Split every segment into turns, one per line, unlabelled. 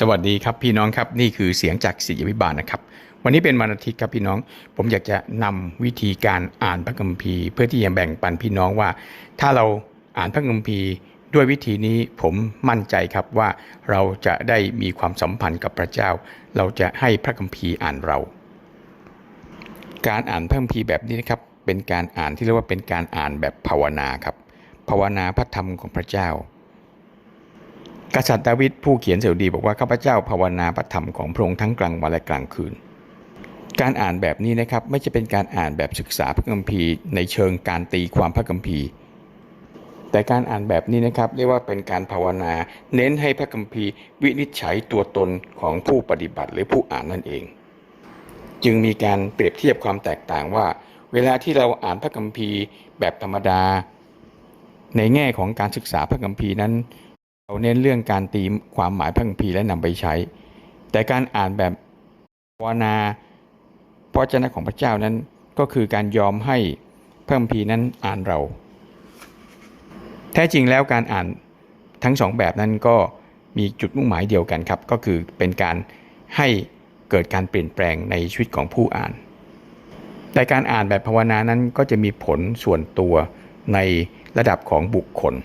สวัสดีครับพี่น้องครับนี่คือเสียงจากศิยวิบาลนะครับ วันนี้เป็นวันอาทิตย์ครับพี่น้อง ผมอยากจะนำวิธีการอ่านพระคัมภีร์ เพื่อที่จะแบ่งปันพี่น้องว่า ถ้าเราอ่านพระคัมภีร์ ด้วยวิธีนี้ผมมั่นใจครับว่าเราจะได้มีความสัมพันธ์กับพระเจ้า เราจะให้พระคัมภีร์อ่านเรา การอ่านพระคัมภีร์แบบนี้นะครับเป็นการอ่านที่เรียกว่าเป็นการอ่านแบบภาวนาครับภาวนาพระธรรมของพระเจ้า กษัตริย์ดาวิดผู้เขียนเสดุดีบอกว่าข้าพเจ้าภาวนาพระธรรมของพระองค์ทั้งกลางวันและกลางคืน การอ่านแบบนี้นะครับไม่ใช่เป็นการอ่านแบบศึกษาพระคัมภีร์ในเชิงการตีความพระคัมภีร์ แต่การอ่านแบบนี้นะครับเรียกว่าเป็นการภาวนา เน้นให้พระคัมภีร์ วินิจฉัยตัวตนของผู้ปฏิบัติหรือผู้อ่านนั่นเอง จึงมีการเปรียบเทียบความแตกต่างว่า เวลาที่เราอ่านพระคัมภีร์แบบธรรมดา ในแง่ของการศึกษาพระคัมภีร์นั้น เราเน้นเรื่องการตีความหมายพระคัมภีร์และนำไปใช้ แต่การอ่านแบบภาวนาพระเจ้าของพระเจ้านั้นก็คือการยอมให้พระคัมภีร์นั้นอ่านเรา แท้จริงแล้วการอ่านทั้งสองแบบนั้นก็มีจุดมุ่งหมายเดียวกันครับ ก็คือเป็นการให้เกิดการเปลี่ยนแปลงในชีวิตของผู้อ่าน แต่การอ่านแบบภาวนานั้นก็จะมีผลส่วนตัวในระดับของบุคคล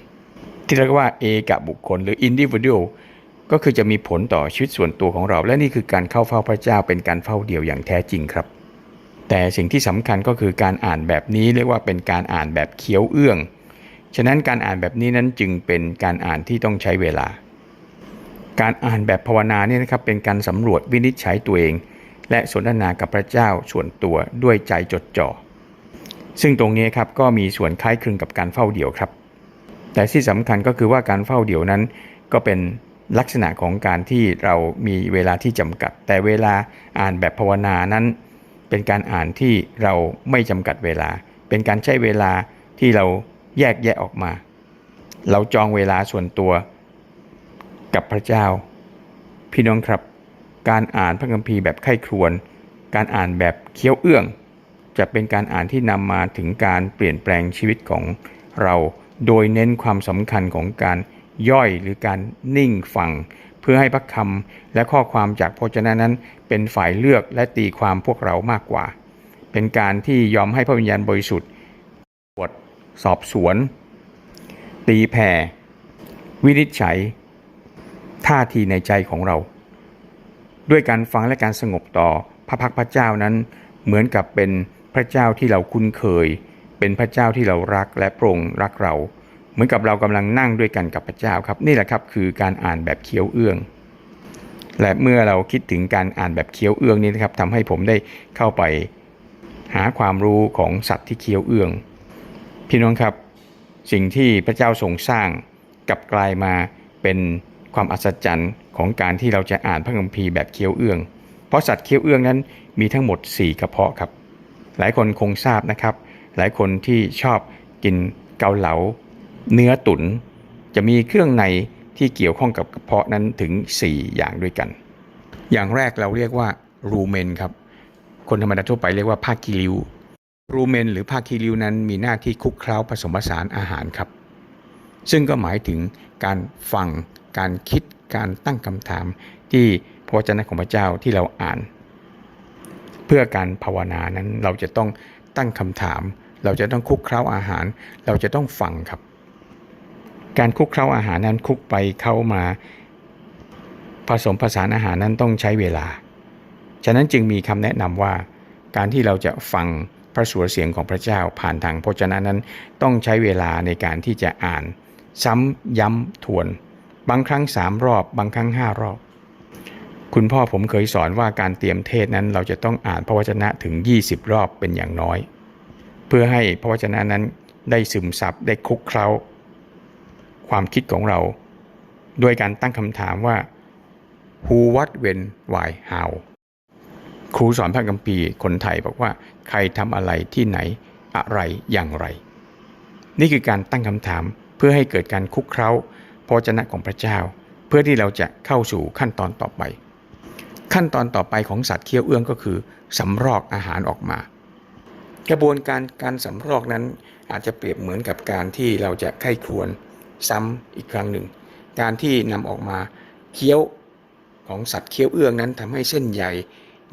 ที่เรียกว่าเอกบุคคลหรือ individual ก็คือจะมีผลต่อชีวิตส่วนตัวของเรา และนี่คือการเข้าเฝ้าพระเจ้าเป็นการเฝ้าเดียวอย่างแท้จริงครับ แต่สิ่งที่สำคัญก็คือการอ่านแบบนี้เรียกว่าเป็นการอ่านแบบเคี้ยวเอื้อง ฉะนั้นการอ่านแบบนี้นั้นจึงเป็นการอ่านที่ต้องใช้เวลา การอ่านแบบภาวนาเนี่ยนะครับเป็นการสำรวจวินิจฉัยตัวเอง และสนทนากับพระเจ้าส่วนตัวด้วยใจจดจ่อซึ่งตรงนี้ครับก็มีส่วนคล้ายคลึงกับการเฝ้าเดี่ยวครับ แต่ที่สำคัญก็คือว่าการเฝ้าเดี่ยวนั้น ก็เป็นลักษณะของการที่เรามีเวลาที่จำกัด แต่เวลาอ่านแบบภาวนานั้น เป็นการอ่านที่เราไม่จำกัดเวลา เป็นการใช้เวลาที่เราแยกแยะออกมา เราจองเวลาส่วนตัวกับพระเจ้า พี่น้องครับ การอ่านพระคัมภีร์แบบไข้ครวน การอ่านแบบเคี้ยวเอื้อง จะเป็นการอ่านที่นำมาถึงการเปลี่ยนแปลงชีวิตของเรา โดยเน้นความสำคัญของการย่อยหรือการนิ่งฟัง เพื่อให้พระคำและข้อความจากพระเจ้านั้น เป็นฝ่ายเลือกและตีความพวกเรามากกว่า เป็นการที่ยอมให้พระวิญญาณบริสุทธิ์ตรวจสอบสวน ตีแผ่ วินิจฉัย ท่าทีในใจของเรา ด้วยการฟังและการสงบต่อพระพักพระเจ้านั้น เหมือนกับเป็นพระเจ้าที่เราคุ้นเคย เป็นพระเจ้าที่เรารักและพระองค์รักเรา เหมือนกับเรากำลังนั่งด้วยกันกับพระเจ้าครับนี่แหละครับคือการอ่านแบบเคี้ยวเอื้อง และเมื่อเราคิดถึงการอ่านแบบเคี้ยวเอื้องนี้นะครับทำให้ผมได้เข้าไปหาความรู้ของสัตว์ที่เคี้ยวเอื้อง พี่น้องครับ สิ่งที่พระเจ้าทรงสร้างกลับกลายมาเป็นความอัศจรรย์ของการที่เราจะอ่านพระคัมภีร์แบบเคี้ยวเอื้อง เพราะสัตว์เคี้ยวเอื้องนั้นมีทั้งหมด 4 กระเพาะครับ หลายคนคงทราบนะครับ หลายคนที่ชอบกินเกาเหลา เนื้อตุน๋นจะมีเครื่องในที่เกี่ยวข้องกับกระเพาะนั้นถึง 4 อย่างด้วยกัน อย่างแรกเราเรียกว่ารูเมนครับ คนธรรมดาทั่วไปเรียกว่าผ้าคีริวรูเมนหรือผ้าคีริวนั้นมีหน้าที่คลุกเคล้าผสมผสานอาหารครับ ซึ่งก็หมายถึงการฟัง การคิด การตั้งคำถาม ที่พระวจนะของพระเจ้าที่เราอ่าน เพื่อการภาวนานั้นเราจะต้องตั้งคำถาม เราจะต้องคุกเคล้าอาหาร เราจะต้องฟังครับ การคุกเคล้าอาหารนั้นคุกไปเข้ามาผสมผสานอาหารนั้นต้องใช้เวลา ฉะนั้นจึงมีคำแนะนำว่า การที่เราจะฟังพระสุรเสียงของพระเจ้าผ่านทางพระเจนะนั้นต้องใช้เวลาในการที่จะอ่าน ซ้ำย้ำทวน บางครั้งสามรอบบางครั้งห้ารอบ คุณพ่อผมเคยสอนว่าการเตรียมเทศนั้นเราจะต้องอ่านพระวจนะถึง 20 รอบเป็นอย่างน้อย เพื่อให้พระวจนะนั้นได้ซึมซับได้คุกเคล้า ความคิดของเรา ด้วยการตั้งคำถามว่า who what when why how ครูสอนพระคัมภีร์คนไทยบอกว่าใครทำอะไรที่ไหนอะไรอย่างไร นี่คือการตั้งคำถามเพื่อให้เกิดการคุกเคล้าพระวจนะของพระเจ้า เพื่อที่เราจะเข้าสู่ขั้นตอนต่อไป ขั้นตอนต่อไปของสัตว์เคี้ยวเอื้องก็คือสำรอกอาหารออกมา กระบวนการการสำรอกนั้นอาจจะเปรียบเหมือนกับการที่เราจะไข้ครวนซ้ำอีกครั้งหนึ่ง การที่นำออกมาเคี้ยวของสัตว์เคี้ยวเอื้องนั้นทำให้เส้นใย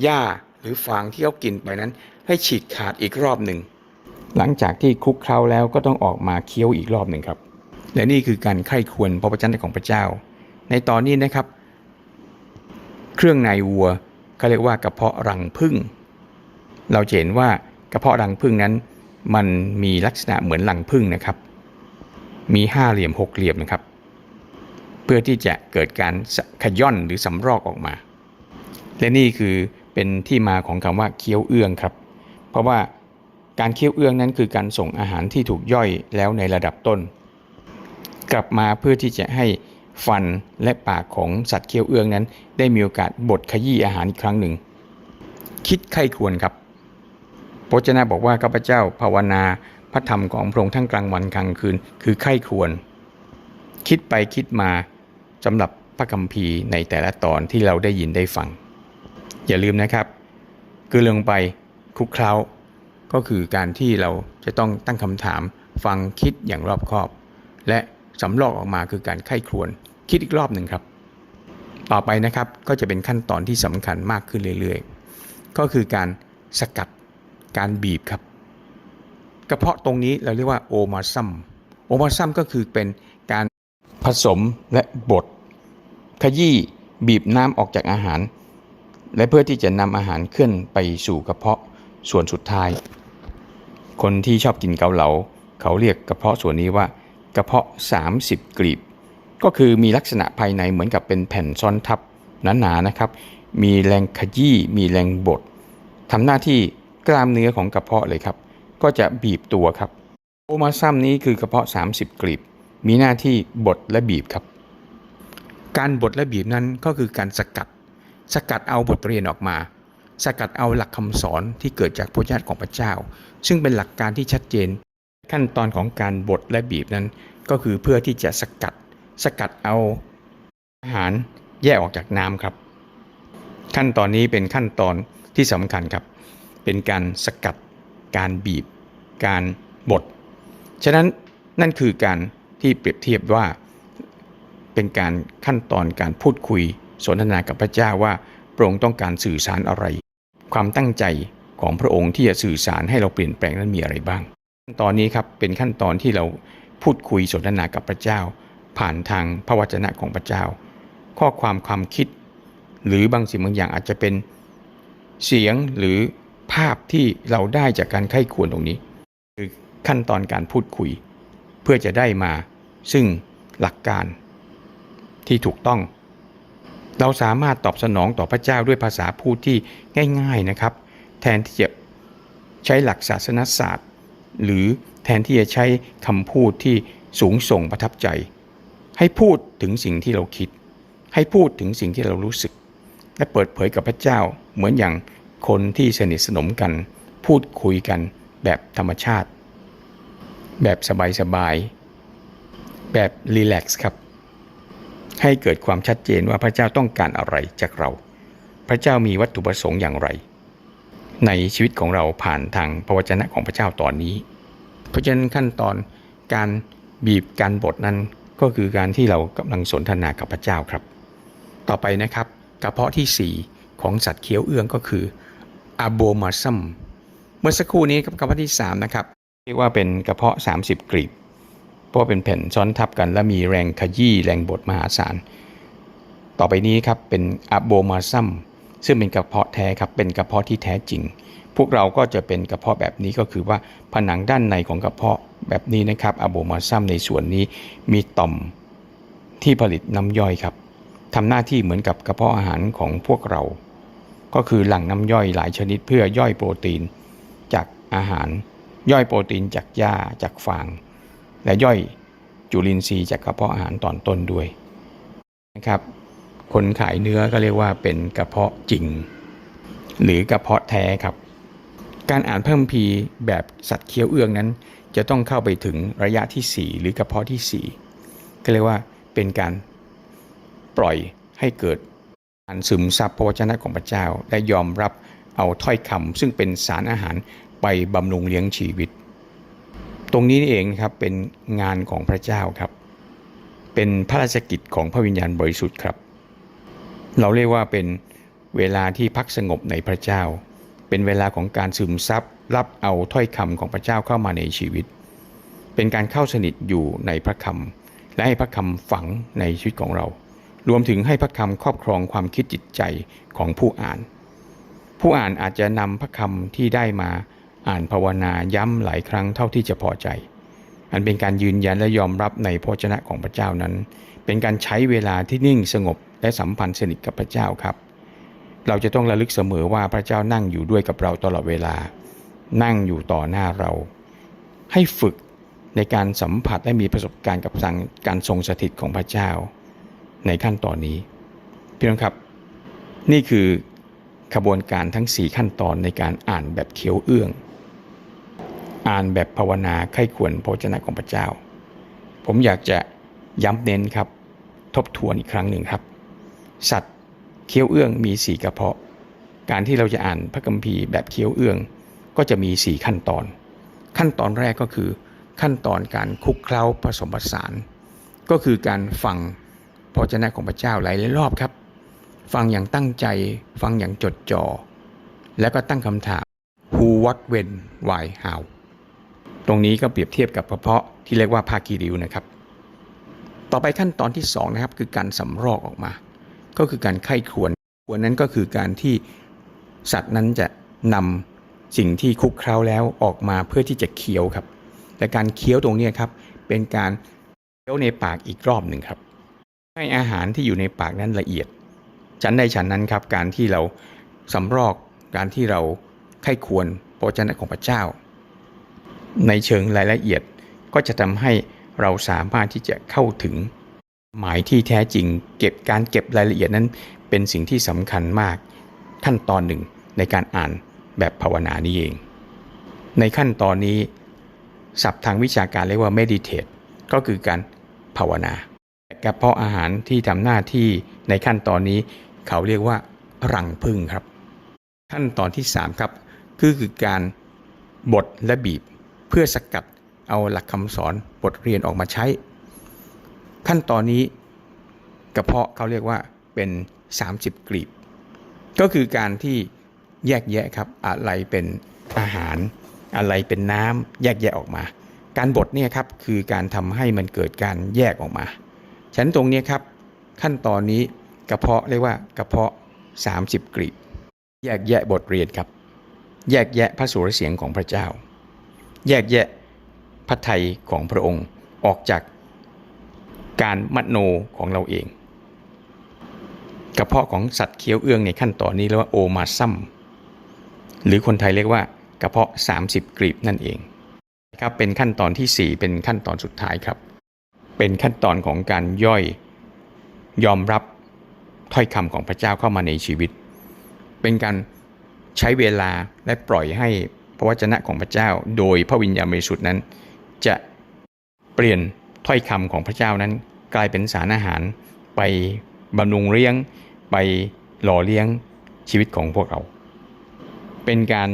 หญ้าหรือฟางที่เขากินไปนั้น ให้ฉีกขาดอีกรอบหนึ่ง หลังจากที่คลุกเคล้าแล้วก็ต้องออกมาเคี้ยวอีกรอบหนึ่งครับ และนี่คือการไข้ควรพระวจนะของพระเจ้า ในตอนนี้นะครับ เครื่องในวัวเขาเรียกว่ากระเพาะรังผึ้งเราเห็นว่า กระเพาะรังผึ้งนั้น มันมีลักษณะเหมือนรังผึ้งนะครับ มีห้าเหลี่ยมหกเหลี่ยมนะครับ เพื่อที่จะเกิดการขย่อนหรือสำรอกออกมา และนี่คือเป็นที่มาของคำว่าเคี้ยวเอื้องครับ เพราะว่าการเคี้ยวเอื้องนั้นคือการส่งอาหารที่ถูกย่อยแล้วในระดับต้น กลับมาเพื่อที่จะให้ฟันและปากของสัตว์เคี้ยวเอื้องนั้น ได้มีโอกาสบดขยี้อาหารอีกครั้งหนึ่ง คิดไข้ควรครับ พระเจ้าบอกว่าข้าพเจ้าภาวนาพระธรรมของพระองค์ทั้งกลางวันกลางคืน คือไข้ควร คิดไปคิดมาสำหรับพระคัมภีร์ในแต่ละตอนที่เราได้ยินได้ฟัง อย่าลืมนะครับคือลงไปคลุกเคล้าก็คือการที่เราจะต้องตั้งคำถามฟังคิดอย่างรอบคอบ และสำรอกออกมาคือการไข้ครวน คิดอีกรอบหนึ่งครับ ต่อไปนะครับก็จะเป็นขั้นตอนที่สำคัญมากขึ้นเรื่อยๆ ก็คือการสกัด การบีบครับ กระเพาะตรงนี้เราเรียกว่าโอมาซัมโอมาซัมก็คือเป็นการผสมและบดขยี้บีบน้ำออกจากอาหาร และเพื่อที่จะนำอาหารเคลื่อนไปสู่กระเพาะส่วนสุดท้าย คนที่ชอบกินเกาเหลา เขาเรียกกระเพาะส่วนนี้ว่ากระเพาะ 30 กลีบ ก็คือมีลักษณะภายในเหมือนกับเป็นแผ่นซ้อนทับหนาๆนะครับ มีแรงขยี้มีแรงบดทำหน้าที่ กล้ามเนื้อของกระเพาะเลยครับ ก็จะบีบตัวครับโอมาซัมนี้คือกระเพาะ 30 กลีบ มีหน้าที่บดและบีบครับ การบดและบีบนั้นก็คือการสกัด สกัดเอาบทเรียนออกมา สกัดเอาหลักคำสอนที่เกิดจากพระญาติของพระเจ้า ซึ่งเป็นหลักการที่ชัดเจน ขั้นตอนของการบดและบีบนั้น ก็คือเพื่อที่จะสกัด สกัดเอาอาหารแยกออกจากน้ำครับ ขั้นตอนนี้เป็นขั้นตอนที่สำคัญครับ เป็นการสกัด การบีบ การบด ฉะนั้นนั่นคือการที่เปรียบเทียบว่าเป็นการขั้นตอนการพูดคุยสนทนากับพระเจ้าว่าพระองค์ต้องการสื่อสารอะไร ความตั้งใจของพระองค์ที่จะสื่อสารให้เราเปลี่ยนแปลงนั้นมีอะไรบ้าง ขั้นตอนนี้ครับเป็นขั้นตอนที่เราพูดคุยสนทนากับพระเจ้า ผ่านทางพระวจนะของพระเจ้า ข้อความความคิด หรือบางสิ่งบางอย่างอาจจะเป็นเสียงหรือ ภาพที่เราได้จากการไข้ควรตรงนี้ คือขั้นตอนการพูดคุย เพื่อจะได้มา ซึ่งหลักการที่ถูกต้อง เราสามารถตอบสนองต่อพระเจ้าด้วยภาษาพูดที่ง่าย ๆนะครับ แทนที่จะใช้หลักศาสนศาสตร์ หรือแทนที่จะใช้คำพูดที่สูงส่งประทับใจ ให้พูดถึงสิ่งที่เราคิด ให้พูดถึงสิ่งที่เรารู้สึก และเปิดเผยกับพระเจ้าเหมือนอย่าง คนที่สนิทสนมกัน พูดคุยกันแบบธรรมชาติ แบบสบายๆ แบบรีแลกซ์ครับ ให้เกิดความชัดเจนว่าพระเจ้าต้องการอะไรจากเรา พระเจ้ามีวัตถุประสงค์อย่างไร ในชีวิตของเราผ่านทางพระวจนะของพระเจ้าตอนนี้ เพราะฉะนั้นขั้นตอนการบีบการบทนั้นก็คือการที่เรากำลังสนทนากับพระเจ้าครับ ต่อไปนะครับกระเพาะที่ 4 ของสัตว์เคี้ยวเอื้องก็คือ อะโบมาซัมเมื่อสักครู่นี้กับกระเพาะที่ 3 นะครับเรียกว่าเป็นกระเพาะ 30กลีบ เพราะว่าเป็นแผ่นซ้อนทับกัน และมีแรงขยี้แรงบดมหาศาล ต่อไปนี้ครับเป็นอะโบมาซัมซึ่งเป็นกระเพาะแท้ครับเป็นกระเพาะที่แท้จริง พวกเราก็จะเป็นกระเพาะแบบนี้ก็คือว่าผนังด้านในของกระเพาะแบบนี้นะครับอะโบมาซัมในส่วนนี้มีต่อมที่ผลิตน้ำย่อยครับทำหน้าที่เหมือนกับกระเพาะอาหารของพวกเรา ก็คือหลั่งน้ำย่อยหลายชนิดเพื่อย่อยโปรตีน จากอาหาร ย่อยโปรตีนจากหญ้าจากฟาง และย่อยจุลินทรีย์จากกระเพาะอาหารตอนต้นด้วยนะครับ คนขายเนื้อก็เรียกว่าเป็นกระเพาะจริง หรือกระเพาะแท้ครับ การอ่านเพิ่มพีแบบสัตว์เคี้ยวเอื้องนั้น จะต้องเข้าไปถึงระยะที่ 4 หรือกระเพาะที่ 4 ก็เรียกว่าเป็นการปล่อยให้เกิด การซึมซับพระวจนะของพระเจ้า และยอมรับเอาถ้อยคำซึ่งเป็นสารอาหารไปบำรุงเลี้ยงชีวิต ตรงนี้นี่เองครับเป็นงานของพระเจ้าครับ เป็นพระราชกิจของพระวิญญาณบริสุทธิ์ครับ เราเรียกว่าเป็นเวลาที่พักสงบในพระเจ้า เป็นเวลาของการซึมซับรับเอาถ้อยคำของพระเจ้าเข้ามาในชีวิต เป็นการเข้าสนิทอยู่ในพระคำและให้พระคำฝังในชีวิตของเรา รวมถึงให้พระคำครอบครองความคิดจิตใจของผู้อ่าน ผู้อ่านอาจจะนำพระคำที่ได้มาอ่านภาวนาย้ำหลายครั้งเท่าที่จะพอใจ อันเป็นการยืนยันและยอมรับในพระชนะของพระเจ้านั้น เป็นการใช้เวลาที่นิ่งสงบและสัมพันธ์สนิทกับพระเจ้าครับ เราจะต้องระลึกเสมอว่าพระเจ้านั่งอยู่ด้วยกับเราตลอดเวลา นั่งอยู่ต่อหน้าเรา ให้ฝึกในการสัมผัสและมีประสบการณ์กับทางการทรงสถิตของพระเจ้า ในขั้นตอนนี้ พี่น้องครับ นี่คือขบวนการทั้ง 4 ขั้นตอนในการอ่านแบบเคี้ยวเอื้อง อ่านแบบภาวนาไข้ควรพระวจนะของพระเจ้า ผมอยากจะย้ำเน้นครับ ทบทวนอีกครั้งหนึ่งครับ สัตว์เคี้ยวเอื้องมีสี่กระเพาะ การที่เราจะอ่านพระคัมภีร์แบบเคี้ยวเอื้องก็จะมีสี่ขั้นตอน ขั้นตอนแรกก็คือขั้นตอนการคุกเคล้าผสมผสาน ก็คือการฟัง พระวจนะของพระเจ้าหลายรอบครับ ฟังอย่างตั้งใจ ฟังอย่างจดจ่อแล้วก็ตั้งคำถาม who what when why how ตรงนี้ก็เปรียบเทียบกับกระเพาะที่เรียกว่าภาคีริวนะครับ ต่อไปขั้นตอนที่สองนะครับคือการสำรอกออกมา ก็คือการไข้ควรควรนั้นก็คือการที่สัตว์นั้นจะนำสิ่งที่คุกเคล้าแล้วออกมาเพื่อที่จะเคี้ยวครับ แต่การเคี้ยวตรงนี้ครับเป็นการเคี้ยวในปากอีกรอบหนึ่งครับ ให้อาหารที่อยู่ในปากนั้นละเอียดฉันใดฉันนั้นครับ การที่เราสำรอกการที่เราไข้ควรพระวจนะของพระเจ้า ในเชิงรายละเอียดก็จะทำให้เราสามารถที่จะเข้าถึงหมายที่แท้จริง เก็บการเก็บรายละเอียดนั้นเป็นสิ่งที่สำคัญมาก ขั้นตอนหนึ่งในการอ่านแบบภาวนานี้เอง ในขั้นตอนนี้ศัพท์ทางวิชาการเรียกว่า meditate ก็คือการภาวนา กระเพาะอาหารที่ทำหน้าที่ในขั้นตอนนี้ เขาเรียกว่ารังพึ่งครับ ขั้นตอนที่ 3 ครับคือคือการบดและบีบเพื่อสกัดเอาหลักคำสอนบทเรียนออกมาใช้ ขั้นตอนนี้กระเพาะเขาเรียกว่าเป็น 30 กลีบ ก็คือการที่แยกแยะครับอะไรเป็นอาหาร อะไรเป็นน้ำแยกแยะออกมา การบดเนี่ยครับคือการทำให้มันเกิดการแยกออกมา ฉันตรงนี้ครับ ขั้นตอนนี้กระเพาะเรียกว่ากระเพาะ 30กลีบแยกแยะบทเรียนครับ แยกแยะพระสุรเสียงของพระเจ้า แยกแยะพระทัยของพระองค์ออกจากการมโนของเราเอง กระเพาะของสัตว์เคี้ยวเอื้องในขั้นตอนนี้เรียกว่าโอมาซัมหรือคนไทยเรียกว่ากระเพาะ 30กลีบนั่นเองครับเป็นขั้นตอนที่ 4 เป็นขั้นตอนสุดท้ายครับ เป็นขั้นตอนของการย่อย ยอมรับถ้อยคำของพระเจ้าเข้ามาในชีวิต เป็นการใช้เวลาและปล่อยให้พระวจนะของพระเจ้า โดยพระวิญญาณบริสุทธิ์นั้น จะเปลี่ยนถ้อยคำของพระเจ้านั้น กลายเป็นสารอาหาร ไปบำรุงเลี้ยง ไปหล่อเลี้ยงชีวิตของพวกเรา เป็นการ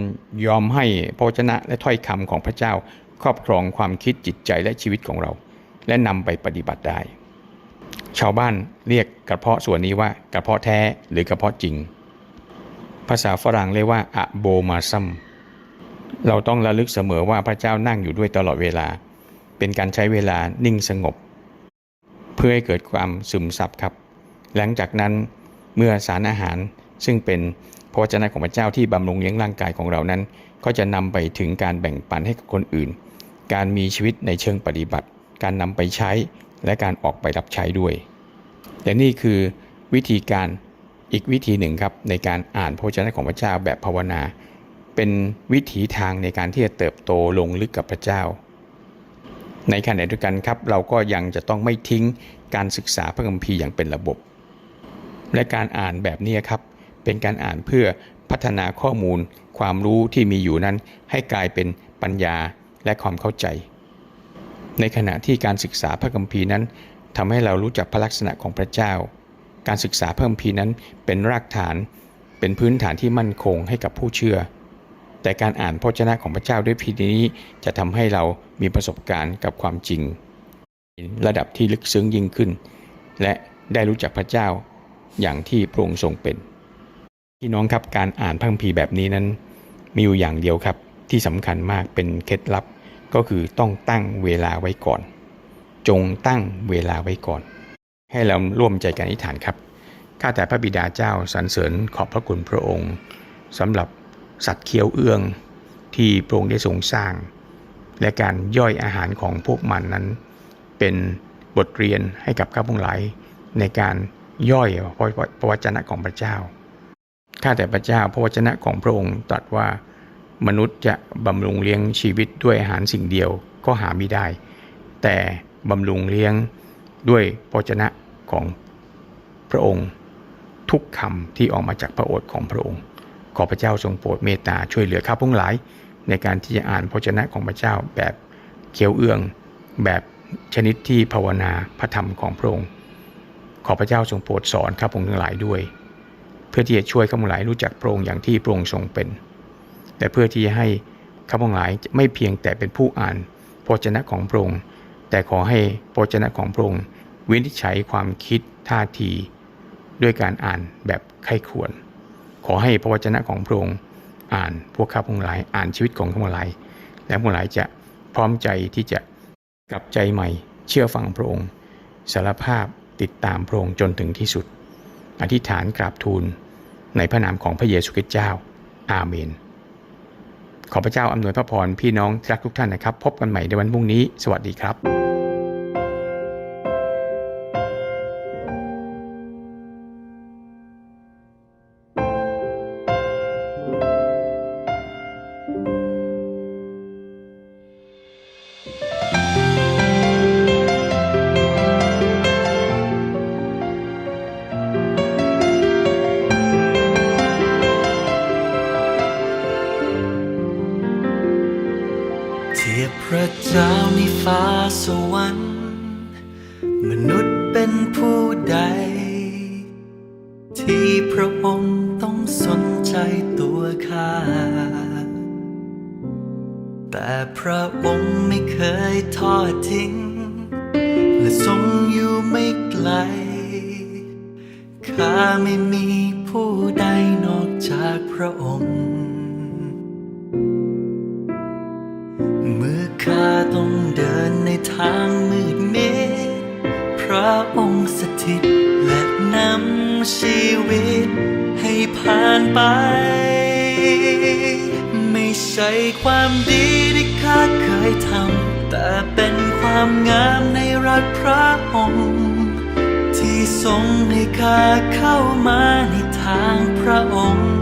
ยอมให้พระวจนะและถ้อยคำของพระเจ้า ครอบครองความคิดจิตใจและชีวิตของเรา และนำไปปฏิบัติได้ ชาวบ้านเรียกกระเพาะส่วนนี้ว่ากระเพาะแท้หรือกระเพาะจริง ภาษาฝรั่งเรียกว่าอะโบมาซัมเราต้องระลึกเสมอว่าพระเจ้านั่งอยู่ด้วยตลอดเวลา เป็นการใช้เวลานิ่งสงบ เพื่อให้เกิดความซึมซับครับ หลังจากนั้นเมื่อสารอาหารซึ่งเป็นพระวจนะของพระเจ้าที่บำรุงเลี้ยงร่างกายของเรานั้น ก็จะนำไปถึงการแบ่งปันให้กับคนอื่น การมีชีวิตในเชิงปฏิบัติ การนำไปใช้ และการออกไปรับใช้ด้วยและนี่คือวิธีการอีกวิธีหนึ่งครับในการอ่านพระวจนะของพระเจ้าแบบภาวนา เป็นวิถีทางในการที่จะเติบโตลงลึกกับพระเจ้า ในขณะเดียวกันครับ เราก็ยังจะต้องไม่ทิ้งการศึกษาพระคัมภีร์อย่างเป็นระบบ และการอ่านแบบนี้ครับ เป็นการอ่านเพื่อพัฒนาข้อมูล ความรู้ที่มีอยู่นั้นให้กลายเป็นปัญญาและความเข้าใจ ในขณะที่การศึกษาพระคัมภีร์นั้นทำให้เรารู้จักพระลักษณะของพระเจ้า การศึกษาพระคัมภีร์นั้นเป็นรากฐาน เป็นพื้นฐานที่มั่นคงให้กับผู้เชื่อ แต่การอ่านพระวจนะของพระเจ้าด้วยพีนี้จะทำให้เรามีประสบการณ์กับความจริง ระดับที่ลึกซึ้งยิ่งขึ้น และได้รู้จักพระเจ้าอย่างที่พระองค์ทรงเป็นพี่น้องครับการอ่านพระคัมภีร์แบบนี้นั้น มีอยู่อย่างเดียวครับที่สำคัญมากเป็นเคล็ดลับ ก็คือต้องตั้งเวลาไว้ก่อน จงตั้งเวลาไว้ก่อน ให้เราร่วมใจกันอธิษฐานครับข้าแต่พระบิดาเจ้าสรรเสริญขอบพระคุณพระองค์สำหรับสัตว์เคี้ยวเอื้องที่พระองค์ได้ทรงสร้าง และการย่อยอาหารของพวกมันนั้น เป็นบทเรียนให้กับข้าพงหลายในการย่อยพระวจนะของพระเจ้าข้าแต่พระเจ้าพระวจนะของพระองค์ตรัสว่า มนุษย์จะบำรุงเลี้ยงชีวิตด้วยอาหารสิ่งเดียวก็หาไม่ได้ แต่บำรุงเลี้ยงด้วยพระวจนะของพระองค์ ทุกคำที่ออกมาจากพระโอษฐ์ของพระองค์ ขอพระเจ้าทรงโปรดเมตตาช่วยเหลือข้าพงหลาย ในการที่จะอ่านพระวจนะของพระเจ้าแบบเขียวเอื้อง แบบชนิดที่ภาวนาพระธรรมของพระองค์ ขอพระเจ้าทรงโปรดสอนข้าพงทั้งหลายด้วย เพื่อที่จะช่วยข้าพงหลายรู้จักพระองค์อย่างที่พระองค์ทรงเป็น และเพื่อที่จะให้ข้าพงหลายไม่เพียงแต่เป็นผู้อ่านพระวจนะของพระองค์แต่ขอให้พระวจนะของพระองค์วินิจฉัยความคิดท่าที ด้วยการอ่านแบบไข้ควร ขอให้พระวจนะของพระองค์อ่านพวกข้าพงหลายอ่านชีวิตของข้าพงหลาย และพงหลายจะพร้อมใจที่จะกลับใจใหม่ เชื่อฟังพระองค์สารภาพติดตามพระองค์จนถึงที่สุด อธิษฐานกราบทูลในพระนามของพระเยซูคริสต์เจ้า อาเมน ขอพระเจ้าอำนวยพระพรพี่น้องรักทุกท่านนะครับ พบกันใหม่ในวันพรุ่งนี้ สวัสดีครับ
ระเจ้าในฟ้าสวรรค์ ชีวิตให้ผ่านไป ไม่ใช่ความดีที่ข้าเคยทำ แต่เป็นความงามในรักพระองค์ ที่ทรงให้ข้าเข้ามาในทางพระองค์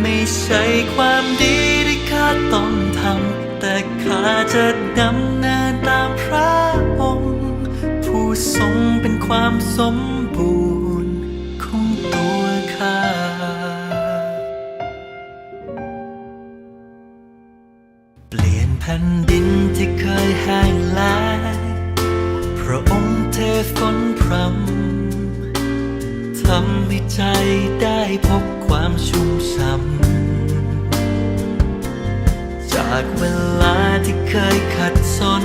ไม่ใช่ความดีที่ข้าต้องทำ แต่ข้าจะดำเนินตามพระองค์ ผู้ทรงเป็นความสม ใจได้พบความชุ่มช่ำจากเวลาที่เคยขัดสน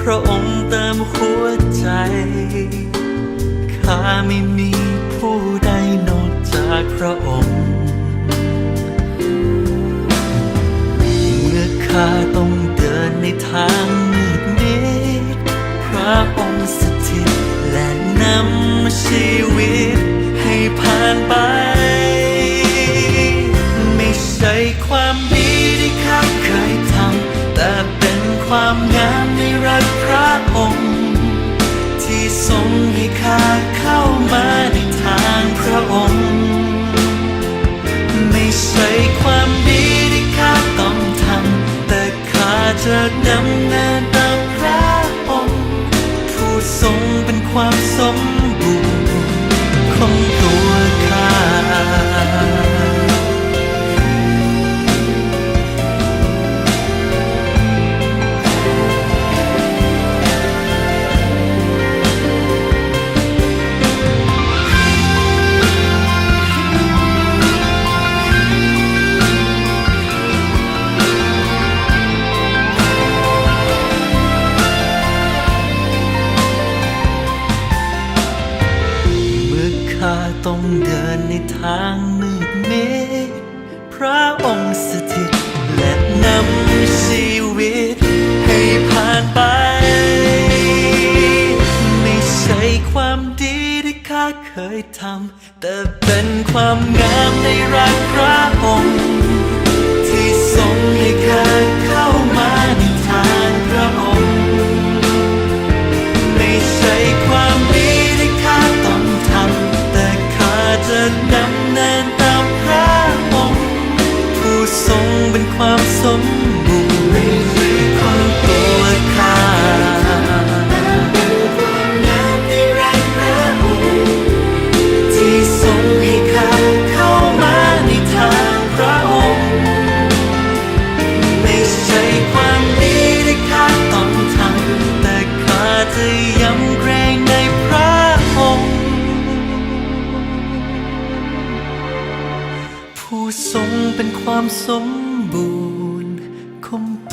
พระองค์เติมหัวใจ ข้าไม่มีผู้ใดนอกจากพระองค์ เมื่อข้าต้องเดินในทางมืดมิดพระองค์สถิตและนำชีว ไม่ใช่ความดีที่ข้าเคยทำแต่เป็นความงามในรักพระองค์ ที่ทรงให้ข้าเข้ามาในทางพระองค์ ไม่ใช่ความดีที่ข้าต้องทำแต่ข้าจะดำเนินตามพระองค์ ผู้ทรงเป็นความสม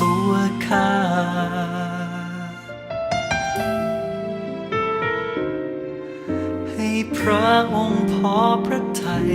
ตัวข้า ให้พระองค์พอพระทัย